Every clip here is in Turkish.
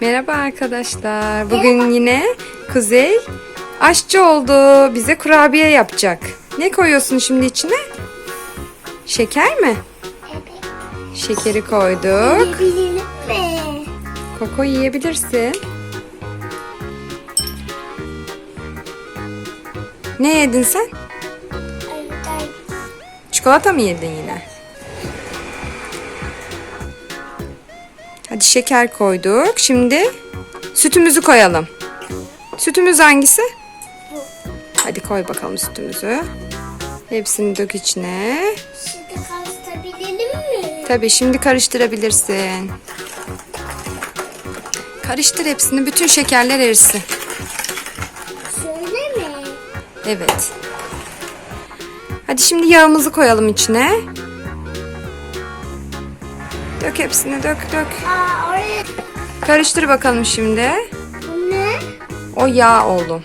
Merhaba arkadaşlar. Merhaba. Bugün yine Kuzey aşçı oldu. Bize kurabiye yapacak. Ne koyuyorsun şimdi içine? Şeker mi? Evet. Şekeri koyduk. Mi? Koko yiyebilirsin. Ne yedin sen? Çikolata mı yedin yine? Hadi şeker koyduk. Şimdi sütümüzü koyalım. Sütümüz hangisi? Bu. Hadi koy bakalım sütümüzü. Hepsini dök içine. Şimdi karıştırabilirim mi? Tabii şimdi karıştırabilirsin. Karıştır hepsini. Bütün şekerler erisin. Şöyle mi? Evet. Hadi şimdi yağımızı koyalım içine. Dök hepsini dök dök. Aa oraya. Karıştır bakalım şimdi. Bu ne? O yağ oldu.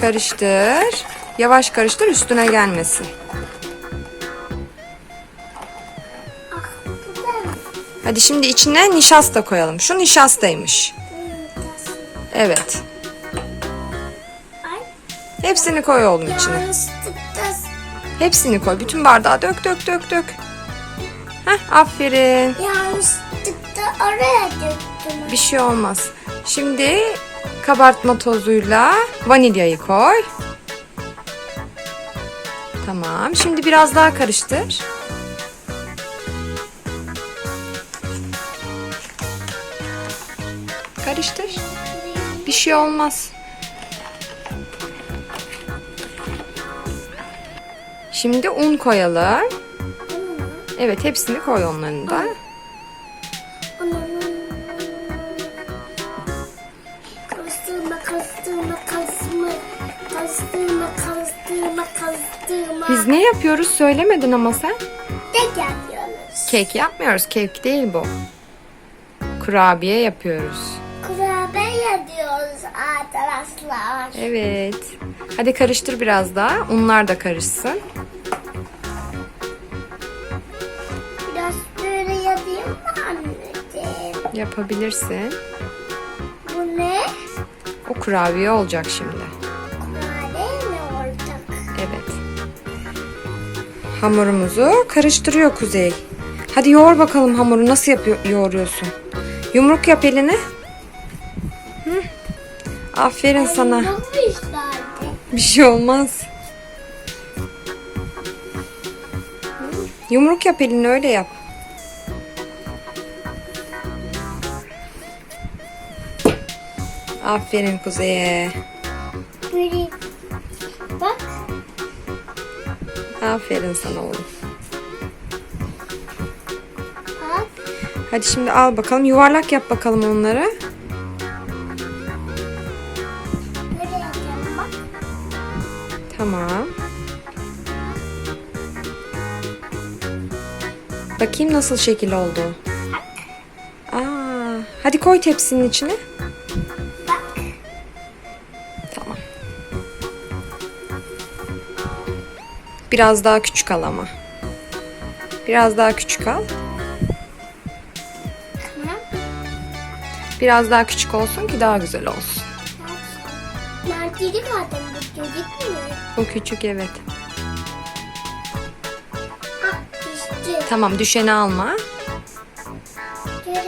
Karıştır. Yavaş karıştır üstüne gelmesin. Hadi şimdi içine nişasta koyalım. Şu nişastaymış. Evet. Hepsini koy oğlum içine. Hepsini koy. Bütün bardağı dök dök dök dök. Heh, aferin. yanlışlıkla oraya döktüm. Bir şey olmaz. Şimdi kabartma tozuyla vanilyayı koy. Tamam. Şimdi biraz daha karıştır. Karıştır. Bir şey olmaz. Şimdi un koyalım. Evet hepsini koy onların da. Kastırma, kastırma, kastırma, kastırma, kastırma, kastırma. Biz ne yapıyoruz söylemedin ama sen. de yapıyoruz. Kek yapmıyoruz. Kek değil bu. Kurabiye yapıyoruz. Kurabiye diyoruz arkadaşlar. Evet. Hadi karıştır biraz daha. Unlar da karışsın. Yapabilirsin. Bu ne? O kurabiye olacak şimdi. Kurabiye mi olacak? Evet. Hamurumuzu karıştırıyor Kuzey. Hadi yoğur bakalım hamuru. Nasıl yapıyor, yoğuruyorsun? Yumruk yap eline. Hı. Aferin sana. Yapmışlardı. Bir şey olmaz. Yumruk yap elini öyle yap. Aferin Kuzey'e. Böyle bak. Aferin sana oğlum. Bak. Hadi şimdi al bakalım. Yuvarlak yap bakalım onları. Tamam. Bakayım nasıl şekil oldu. Aa, hadi koy tepsinin içine. Biraz daha küçük al ama. Biraz daha küçük al. Tamam. Biraz daha küçük olsun ki daha güzel olsun. Mertili madem bu çocuk mu? O küçük evet. Ah işte. Tamam düşeni alma. Şimdi?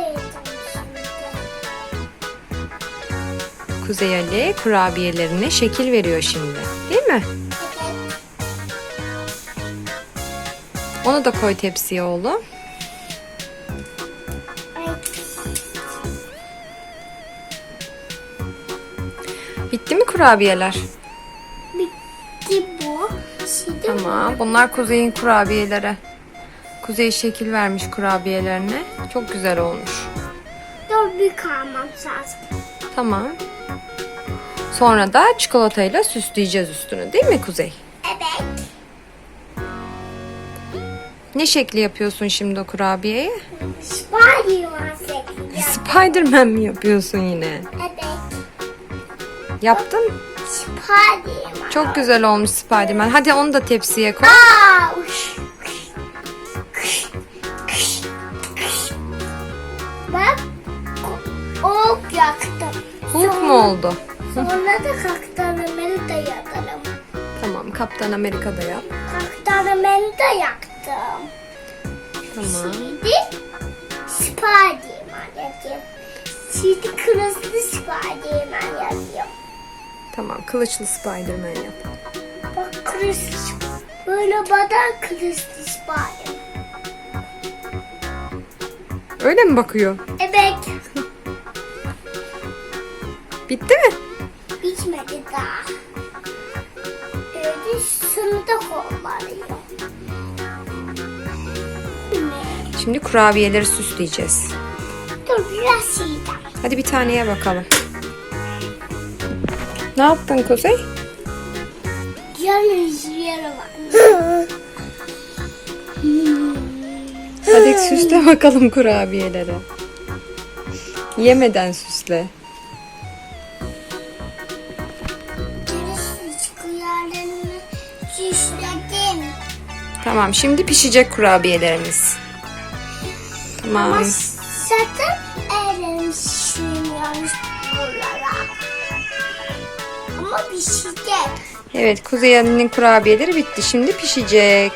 Kuzey Ali kurabiyelerine şekil veriyor şimdi. Değil mi? Onu da koy tepsiye oğlum. Bitti mi kurabiyeler? Bitti bu. Şimdi Tamam. Bunlar Kuzey'in kurabiyeleri. Kuzey şekil vermiş kurabiyelerine. Çok güzel olmuş. dur bir kalmam lazım. Tamam. Sonra da çikolatayla süsleyeceğiz üstünü değil mi Kuzey? Ne şekli yapıyorsun şimdi o kurabiyeyi? Spiderman şekli. Spiderman mi yapıyorsun yine? Evet. Yaptın? Spiderman. Çok güzel olmuş Spiderman. Hadi onu da tepsiye koy. Aa, uş. Ben ok yaktım. Hulk sonra, mu oldu? Sonra da Kaptan Amerika yakarım. Tamam Kaptan Amerika'da yap. Kaptan Amerika yaktım. Tamam. Şimdi Spiderman yapayım. Şimdi kırmızı Spiderman yapıyorum. Tamam kılıçlı Spider-Man yap. Bak kırmızı böyle badan kırmızı Spiderman. Öyle mi bakıyor? Evet. Bitti mi? Bitmedi daha. Şimdi kurabiyeleri süsleyeceğiz. Dur biraz yiyeceğim. Hadi bir taneye bakalım. Ne yaptın Kuzey? Yalnız var. Hadi süsle bakalım kurabiyeleri. Yemeden süsle. Tamam şimdi pişecek kurabiyelerimiz. Tamam. Ama sakın ellerimi şişirmiyoruz buralara. Ama de Evet Kuzey Ali'nin kurabiyeleri bitti. Şimdi pişecek.